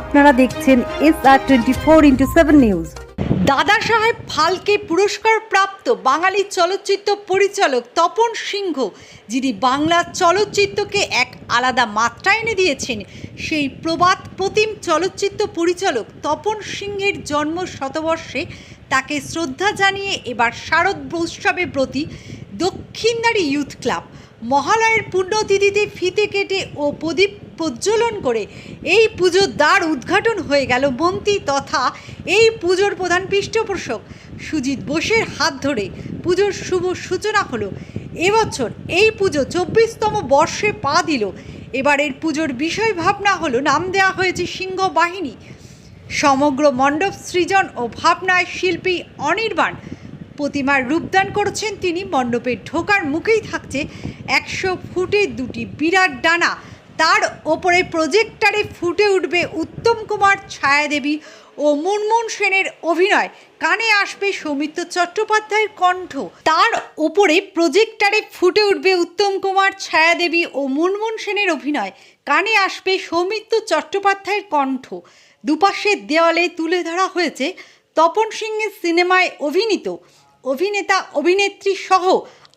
আপনারা দেখছেন S R twenty four into seven news Dada Saheb Phalke পুরস্কার প্রাপ্ত বাঙালি চলচ্চিত্র পরিচালক তপন সিংহ, যিনি বাংলা চলচ্চিত্রকে এক আলাদা মাত্রা এনে দিয়েছেন, সেই প্রবাদ প্রতিম চলচ্চিত্র পরিচালক তপন সিংহের জন্ম শতবর্ষে তাকে শ্রদ্ধা জানিয়ে এবার শারদ উৎসবে প্রতি দক্ষিণদারি ইউথ ক্লাব, মহালয়ের পুণ্যতিথিতে ফিতে কেটে ও প্রদীপ প্রজ্বলন করে। এই পুজোর দ্বার উদ্ঘাটন হয়ে গেল মন্ত্রী তথা এই পুজোর প্রধান পৃষ্ঠপোষক। সুজিত বোসের হাত ধরে পুজোর শুভ সূচনা হলো। এবছর এই পুজো চব্বিশতম বর্ষে পা দিল। এবারের পুজোর বিষয় ভাবনা হলো নাম দেওয়া হয়েছে সিংহ বাহিনী। সমগ্র মণ্ডপ সৃজন ও ভাবনায় শিল্পী অনির্বাণ। প্রতিমার রূপদান করেছেন তিনি। মণ্ডপের ঢোকার মুখেই থাকছে একশো ফুটের দুটি বিরাট ডানা। তার ওপরে প্রজেক্টারে ফুটে উঠবে উত্তম কুমার ছায়াদেবী ও মুনমুন সেনের অভিনয়। কানে আসবে সৌমিত্র চট্টোপাধ্যায়ের কণ্ঠ। তার ওপরে প্রজেক্টারে ফুটে উঠবে উত্তম কুমার ছায়াদেবী ও মুনমুন সেনের অভিনয়। কানে আসবে সৌমিত্র চট্টোপাধ্যায়ের কণ্ঠ। দুপাশের দেওয়ালে তুলে ধরা হয়েছে তপন সিংয়ের সিনেমায় অভিনীত। অভিনেতা, অভিনেত্রী সহ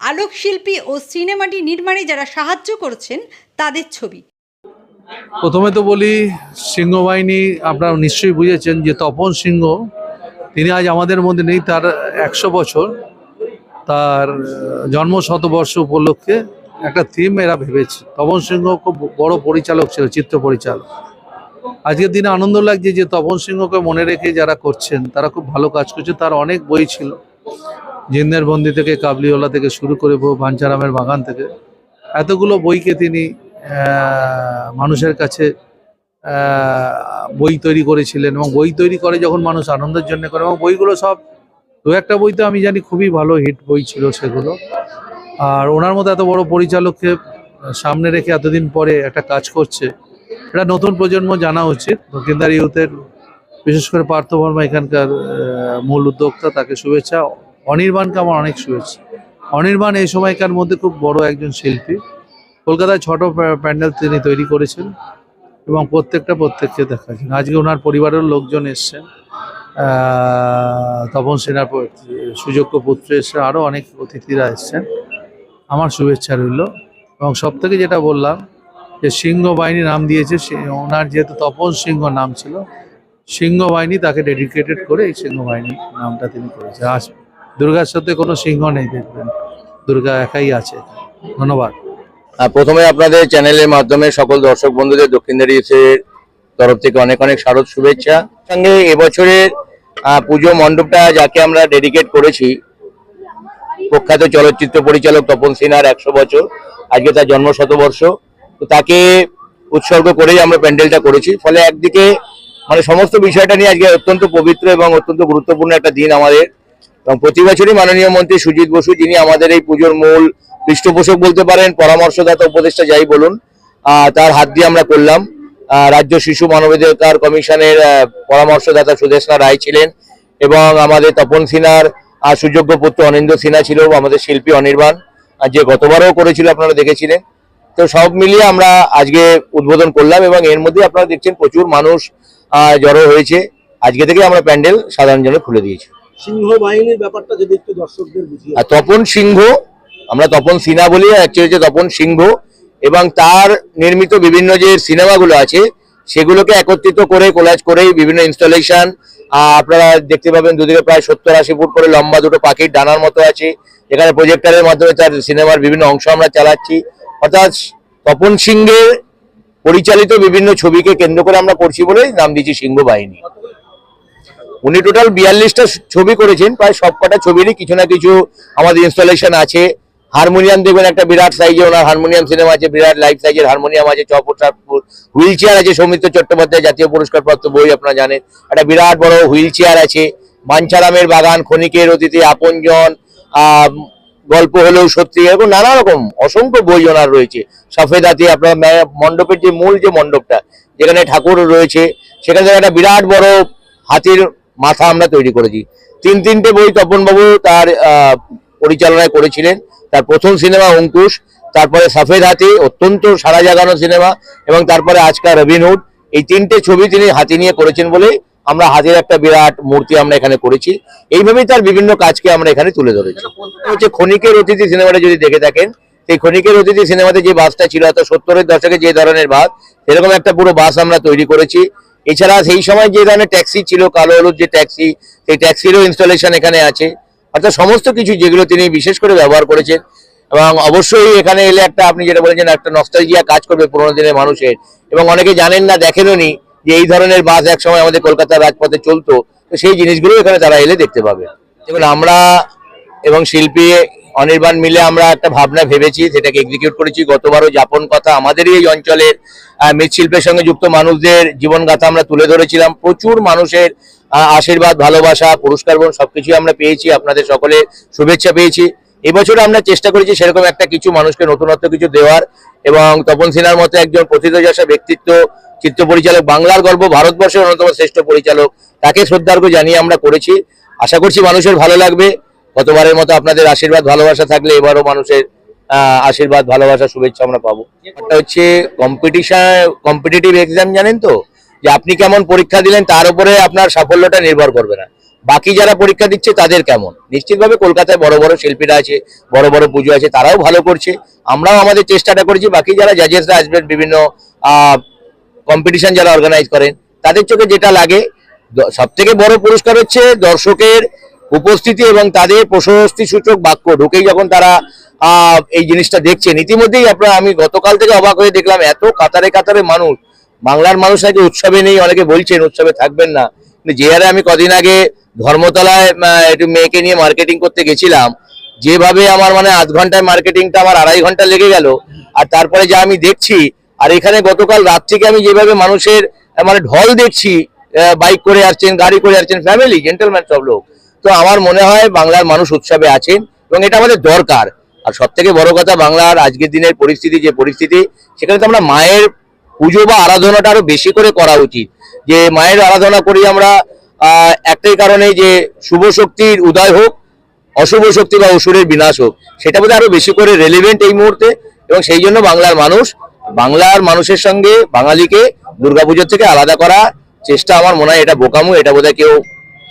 আলোকশিল্পী ও সিনেমাটি নির্মাণে যারা সাহায্য করছেন তাদের ছবি। প্রথমে তো বলি, সিংহ বাহিনী আপনারা নিশ্চয়ই বুঝেছেন যে তপন সিংহ, তিনি আজ আমাদের মধ্যে নেই, তার একশো বছর। তার জন্ম শতবর্ষ উপলক্ষে একটা থিম এরা ভেবেছে। তপন সিংহ খুব বড় পরিচালক ছিল, চিত্র পরিচালক। আজকের দিনে আনন্দ লাগছে যে তপন সিংহকে মনে রেখে যারা করছেন, তারা খুব ভালো কাজ করছে। তার অনেক বই ছিল। জিন্দের বন্দি থেকে কাবলিওয়ালা থেকে শুরু করে বহু বাঞ্চারামের বাগান থেকে। এতগুলো বইকে তিনি মানুষের কাছে বই তৈরি করেছিলেন এবং বই তৈরি করে যখন মানুষ আনন্দের জন্য করে এবং বইগুলো সব, দু একটা বই তো আমি জানি খুবই ভালো হিট বই ছিল সেগুলো। আর ওনার মতো এত বড় পরিচালককে সামনে রেখে এতদিন পরে একটা কাজ করছে, এটা নতুন প্রজন্ম জানা উচিত। দক্ষিণদার ইউথের, বিশেষ করে পার্থ বর্মা এখানকার মূল উদ্যোক্তা, তাকে শুভেচ্ছা। অনির্বাণকে আমার অনেক শুভেচ্ছা। অনির্বাণ এই সময়কার মধ্যে খুব বড় একজন শিল্পী। কলকাতায় ছোট প্যা- প্যান্ডেল তিনি তৈরি করেছেন এবং প্রত্যেকটা প্রত্যেককে দেখাচ্ছেন আজকে ওনার পরিবারের লোকজন এসছেন। তপন সেনার সুযোগ্য পুত্র এসছে আরও অনেক অতিথিরা এসছেন। আমার শুভেচ্ছা রইল। এবং সব থেকে যেটা বললাম যে সিংহ বাহিনী নাম দিয়েছে ওনার যেহেতু তপন সিংহ নাম ছিল, সিংহ বাহিনী তাকে ডেডিকেটেড করে এই সিংহ বাহিনী নামটা তিনি করেছে আজ দুর্গার সাথে কোনো সিংহ নেই দেখবেন। দুর্গা একাই আছে। ধন্যবাদ। প্রথমে আপনাদের চ্যানেলের মাধ্যমে সকল দর্শক বন্ধুদের দক্ষিণ এর তরফ থেকে অনেক অনেক শারদ শুভেচ্ছা। সঙ্গে এবছরের পুজো মণ্ডপটা যাকে আমরা ডেডিকেট করেছি, প্রখ্যাত চলচ্চিত্র পরিচালক তপন সিনহার একশো বছর, আজকে তার জন্ম শতবর্ষ তো তাকে উৎসর্গ করেই আমরা প্যান্ডেলটা করেছি। ফলে একদিকে মানে সমস্ত বিষয়টা নিয়ে আজকে অত্যন্ত পবিত্র এবং অত্যন্ত গুরুত্বপূর্ণ একটা দিন আমাদের। এবং প্রতি বছরই মাননীয় মন্ত্রী সুজিত বসু, যিনি আমাদের এই পুজোর মূল পৃষ্ঠপোষক বলতে পারেন পরামর্শদাতা উপদেষ্টা যাই বলুন তার হাত দিয়ে আমরা করলাম। রাজ্য শিশু মানবাধিকার কমিশনের পরামর্শদাতা সুদেশনা রায় ছিলেন এবং আমাদের তপন সিনহার সুযোগ্য পুত্র অনিন্দ্য সিনহা ছিল আমাদের শিল্পী অনির্বাণ যে গতবারও করেছিল আপনারা দেখেছিলেন। তো সব মিলিয়ে আমরা আজকে উদ্বোধন করলাম এবং এর মধ্যে আপনারা দেখছেন প্রচুর মানুষ জড়ো হয়েছে। আজকে থেকে আমরা প্যান্ডেল সাধারণ জন্য খুলে দিয়েছি। সিংহ বাহিনীর ব্যাপারটা যদি একটু দর্শকদের বুঝিয়ে তপন সিংহ আমরা তপন সিনহা বলি অ্যাকচুয়ালি হচ্ছে তপন সিংহ এবং তার নির্মিত বিভিন্ন যে সিনেমাগুলো আছে, সেগুলোকে একত্রিত করে কোলাজ করেই বিভিন্ন ইনস্টলেশন আপনারা দেখতে পাবেন দুদিকে প্রায় সত্তর আশি ফুট করে লম্বা দুটো পাখির ডানার মতো আছে। এখানে প্রজেক্টরের মাধ্যমে তার সিনেমার বিভিন্ন অংশ আমরা চালাচ্ছি। অর্থাৎ তপন সিংহের পরিচালিত বিভিন্ন ছবিকে কেন্দ্র করে আমরা করছি বলেই নাম দিয়েছি সিংহ বাহিনী। উনি টোটাল বিয়াল্লিশটা ছবি করেছেন, প্রায় সবকটা ছবিরই কিছু না কিছু আমাদের ইনস্টলেশন আছে। হারমোনিয়াম দেখবেন, একটা বিরাট সাইজে ওনার হারমোনিয়াম সিনেমা আছে, বিরাট লাইফ সাইজের হারমোনিয়াম আছে সাত ফুট হুইল চেয়ার আছে, সৌমিত্র চট্টোপাধ্যায় জাতীয় পুরস্কার প্রাপ্ত বই আপনারা জানেন। একটা বিরাট বড় হুইল চেয়ার আছে বাঞ্ছারামের বাগান, ক্ষণিকের অতিথি, আপনজন গল্প হলেও সত্যি, এরকম নানা রকম, অসংখ্য বই ওনার রয়েছে। সফেদ হাতি আপনার মণ্ডপের যে মূল যে মণ্ডপটা, যেখানে ঠাকুর রয়েছে, সেখানে একটা বিরাট বড় হাতির মাথা আমরা তৈরি করেছি। তিন তিনটে বই তপনবাবু তার পরিচালনায় করেছিলেন। তার প্রথম সিনেমা অঙ্কুশ, তারপরে সফেদ হাতি, অত্যন্ত সারা জাগানো সিনেমা, এবং তারপরে আজকাল রবিনহুড এই তিনটে ছবি তিনি হাতি নিয়ে করেছেন বলে আমরা হাতের একটা বিরাট মূর্তি আমরা এখানে করেছি। এইভাবেই তার বিভিন্ন কাজকে আমরা এখানে তুলে ধরেছি। হচ্ছে ক্ষণিকের অতিথি সিনেমাটা যদি দেখে থাকেন, সেই ক্ষণিকের অতিথি সিনেমাতে যে বাসটা ছিল অর্থাৎ সত্তরের দশকে যে ধরনের বাস, সেরকম একটা পুরো বাস আমরা তৈরি করেছি। এছাড়া সেই সময় যে ধরনের ট্যাক্সি ছিল, কালো হলুদ যে ট্যাক্সি, সেই ট্যাক্সিরও ইনস্টলেশন এখানে আছে। অর্থাৎ সমস্ত কিছু যেগুলো তিনি বিশেষ করে ব্যবহার করেছেন, এবং অবশ্যই এখানে এলে একটা আপনি যেটা বলেছেন, একটা নস্টালজিয়া কাজ করবে পুরোনো দিনের মানুষের। এবং অনেকে জানেন না, দেখেনও নি যে এই ধরনের বাস একসময় আমাদের কলকাতার রাজপথে চলতো, তো সেই জিনিসগুলো এখানে তারা এলে দেখতে পাবে। দেখুন, আমরা এবং শিল্পী অনির্বাণ মিলে আমরা একটা ভাবনা ভেবেছি, সেটাকে এক্সিকিউট করেছি। গতবারও যাপন কথা আমাদেরই এই অঞ্চলের মৃৎশিল্পের সঙ্গে যুক্ত মানুষদের জীবনগাথা আমরা তুলে ধরেছিলাম। প্রচুর মানুষের আশীর্বাদ, ভালোবাসা, পুরস্কার এবং সবকিছুই আমরা পেয়েছি। আপনাদের সকলে শুভেচ্ছা পেয়েছি। এবছর আমরা চেষ্টা করেছি সেরকম একটা কিছু মানুষকে নতুনত্ব কিছু দেওয়ার এবং তপন সিনহার মতো একজন প্রথিতযশা ব্যক্তিত্ব, চিত্র পরিচালক, বাংলার গর্ব ভারতবর্ষের অন্যতম শ্রেষ্ঠ পরিচালক, তাকে শ্রদ্ধার্ঘ জানিয়ে আমরা করেছি। আশা করছি মানুষের ভালো লাগবে। গতবারের মতো আপনাদের আশীর্বাদ, ভালোবাসা থাকলে এবারও মানুষের আশীর্বাদ, ভালোবাসা, শুভেচ্ছা আমরা পাবো। একটা হচ্ছে কম্পিটিশন কম্পিটিটিভ এক্সাম জানেন তো? যে আপনি কেমন পরীক্ষা দিলেন, তার উপরে আপনার সাফল্যটা নির্ভর করবে না। বাকি যারা পরীক্ষা দিচ্ছে, তাদের কেমন? নিশ্চিতভাবে কলকাতায় বড় বড় শিল্পীরা আছে, বড় বড় পুজো আছে, তারাও ভালো করছে। আমরাও আমাদের চেষ্টাটা করেছি, বাকি যারা জাজেসরা আসবেন, বিভিন্ন কম্পিটিশন যারা অর্গানাইজ করেন, তাদের চোখে যেটা লাগে সব থেকে বড় পুরস্কার হচ্ছে দর্শকের উপস্থিতি এবং তাদের প্রশস্তি সূচক বাক্য ঢুকেই যখন তারা এই জিনিসটা দেখছেন। ইতিমধ্যেই আপনারা, আমি গতকাল থেকে অবাক হয়ে দেখলাম, এত কাতারে কাতারে মানুষ। বাংলার মানুষ নাকি উৎসবে নেই, অনেকে বলছেন উৎসবে থাকবেন না। কিন্তু যে হারে আমি কদিন আগে ধর্মতলায় একটু মেয়েকে নিয়ে মার্কেটিং করতে গেছিলাম। যেভাবে আমার মানে আধ ঘন্টায় মার্কেটিংটা আমার আড়াই ঘণ্টা লেগে গেল। আর তারপরে যা আমি দেখছি, আর এখানে গতকাল রাত থেকে আমি যেভাবে মানুষের মানে ঢল দেখছি বাইক করে আসছেন, গাড়ি করে আসছেন ফ্যামিলি জেন্টেলম্যান সব লোক। তো আমার মনে হয় বাংলার মানুষ উৎসবে আছেন এবং এটা আমাদের দরকার। আর সব থেকে বড় কথা, বাংলার আজকের দিনের পরিস্থিতি, যে পরিস্থিতি, সেখানে তো আমরা মায়ের পুজো বা আরাধনাটা আরও বেশি করে করা উচিত। যে মায়ের আরাধনা করি আমরা একটাই কারণে যে শুভ শক্তির উদয় হোক, অশুভ শক্তি বা অসুরের বিনাশ হোক, সেটা বোধহয় আরও বেশি করে রেলিভেন্ট এই মুহূর্তে এবং সেই জন্য বাংলার মানুষ, বাংলার মানুষের সঙ্গে বাঙালিকে দুর্গাপুজোর থেকে আলাদা করা চেষ্টা আমার মনে হয় এটা বোকামু, এটা বোধহয় কেউ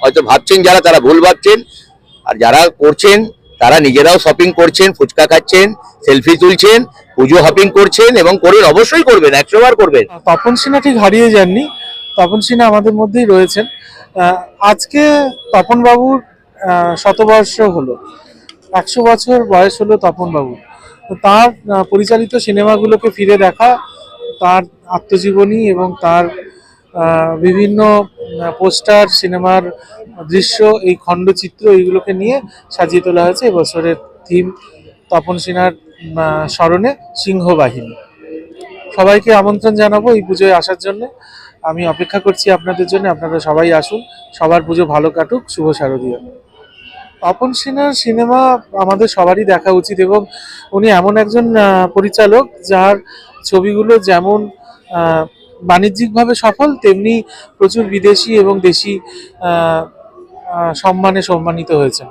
হয়তো ভাবছেন যারা, তারা ভুল ভাবছেন। আর যারা করছেন, তারা নিজেরাও শপিং করছেন, ফুচকা খাচ্ছেন সেলফি তুলছেন, পুজো হপিং করছেন এবং করেন, অবশ্যই করবেন, একশো বার করবেন। তপন সিনহা ঠিক হারিয়ে যাননি। তপন সিনহা আমাদের মধ্যেই রয়েছেন। আজকে তপন বাবুর শতবর্ষ হলো। একশো বছর বয়স হলো তপন বাবু তো তার পরিচালিত সিনেমাগুলোকে ফিরে দেখা, তার আত্মজীবনী এবং তার বিভিন্ন পোস্টার, সিনেমার দৃশ্য, এই খণ্ডচিত্র এইগুলোকে নিয়ে সাজিয়ে তোলা হয়েছে। এবছরের থিম তপন সিনহার স্মরণে সিংহবাহিনী। সবাইকে আমন্ত্রণ জানাব এই পুজোয় আসার জন্য। আমি অপেক্ষা করছি আপনাদের জন্য। আপনারা সবাই আসুন। সবার পুজো ভালো কাটুক। শুভ শারদীয়। তপন সিনহার সিনেমা আমাদের সবারই দেখা উচিত এবং উনি এমন একজন পরিচালক যার ছবিগুলো যেমন বাণিজ্যিকভাবে সফল, তেমনি প্রচুর বিদেশি এবং দেশি সম্মানে সম্মানিত হয়েছেন।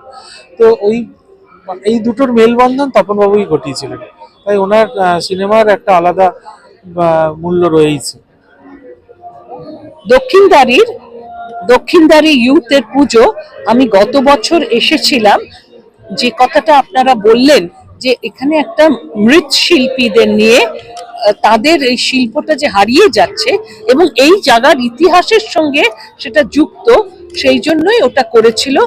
তো ওই, এই দুটোর মেলবন্ধন তপনবাবুই ঘটিয়েছিলেন। তাই ওনার সিনেমার একটা আলাদা মূল্য রয়েছে দক্ষিণদারির দক্ষিণদারি ইউথের পুজো, আমি গত বছর এসেছিলাম। যে কথাটা আপনারা বললেন, যে এখানে একটা মৃৎশিল্পীদের নিয়ে তাদের এই শিল্পটা যে হারিয়ে যাচ্ছে এবং এই জায়গার ইতিহাসের সঙ্গে সেটা যুক্ত, সেই জন্যই ওটা করেছিল।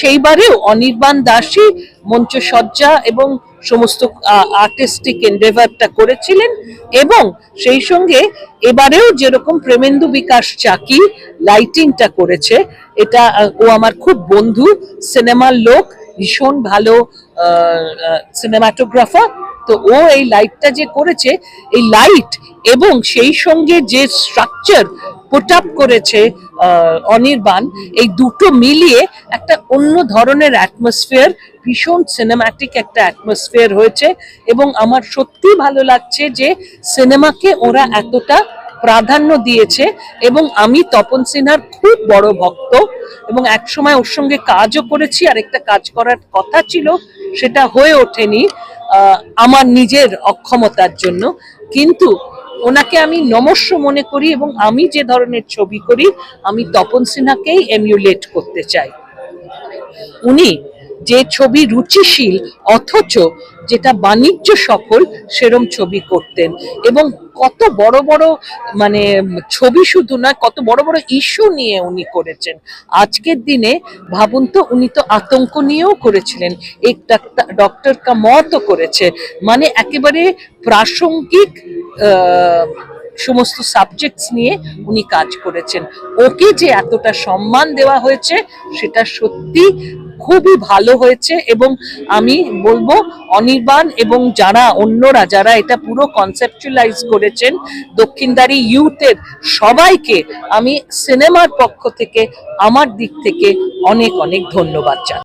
সেইবারেও অনির্বাণ দাসী, মঞ্চসজ্জা এবং সমস্ত আর্টিস্টিক এন্ডেভারটা করেছিলেন এবং সেই সঙ্গে এবারেও যেরকম প্রেমেন্দু বিকাশ চাকি লাইটিংটা করেছে, এটা ও আমার খুব বন্ধু সিনেমার লোক, ভীষণ ভালো সিনেমাটোগ্রাফার তো ও এই লাইটটা যে করেছে, এই লাইট এবং সেই সঙ্গে যে স্ট্রাকচার পুট আপ করেছে অনির্বাণ, এই দুটো মিলিয়ে একটা অন্য ধরনের অ্যাটমসফিয়ার ভীষণ সিনেম্যাটিক একটা অ্যাটমসফিয়ার হয়েছে এবং আমার সত্যি ভালো লাগছে যে সিনেমাকে ওরা এতটা প্রাধান্য দিয়েছে এবং আমি তপন সিনহার খুব বড় ভক্ত এবং একসময় ওর সঙ্গে কাজও করেছি আর একটা কাজ করার কথা ছিল, সেটা হয়ে ওঠেনি। আমার নিজের অক্ষমতার জন্য। কিন্তু ওনাকে আমি নমস্য মনে করি এবং আমি যে ধরনের ছবি করি, আমি তপন সিনহাকেই এমিউলেট করতে চাই। উনি যে ছবি রুচিশীল, অথচ যেটা বাণিজ্য সফল, সেরম ছবি করতেন। এবং কত বড় বড় মানে ছবি শুধু না কত বড় বড় ইস্যু নিয়ে উনি করেছেন। আজকের দিনে ভাবুন তো, উনি তো আতঙ্ক নিয়েও করেছিলেন। এক ডাক্তার ডক্টর কা মতও করেছে। মানে একেবারে প্রাসঙ্গিক সমস্ত সাবজেক্টস নিয়ে উনি কাজ করেছেন। ওকে যে এতটা সম্মান দেওয়া হয়েছে, সেটা সত্যি খুবই ভালো হয়েছে এবং আমি বলব অনির্বাণ এবং যারা অন্যরা যারা এটা পুরো কনসেপচুয়ালাইজ করেছেন, দক্ষিণদারি ইউথের সবাইকে আমি সিনেমার পক্ষ থেকে, আমার দিক থেকে অনেক অনেক ধন্যবাদ জানাই।